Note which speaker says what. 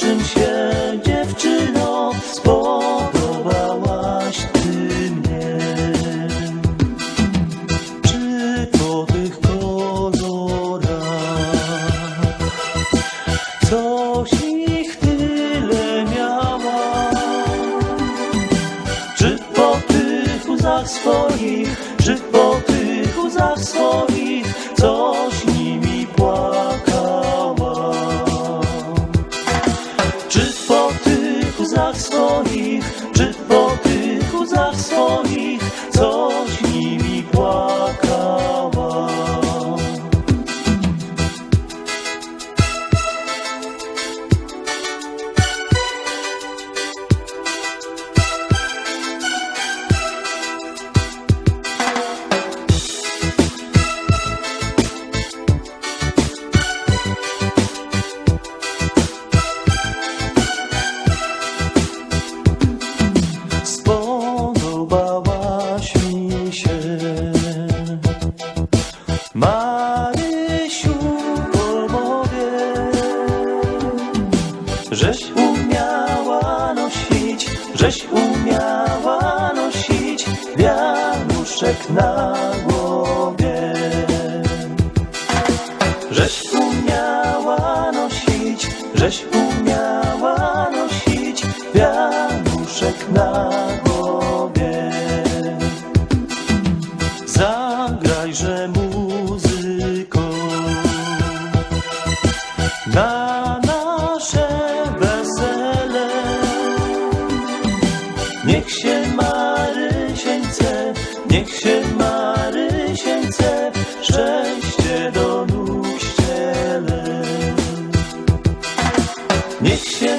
Speaker 1: się dziewczyno, spodobałaś ty mnie. Czy po tych kolorach coś ich tyle miała? Czy po tych łzach swoich, czy po tych łzach swoich łzach swoich, czy po tych łzach swoich Żeś? Umiała nosić Żeś umiała nosić Wianuszek na głowie. Żeś? Umiała nosić, żeś umiała nosić wianuszek na głowie. Zagrajże muzyko Niech się Marysieńce, niech się Marysieńce szczęście do nóg ściele. Niech się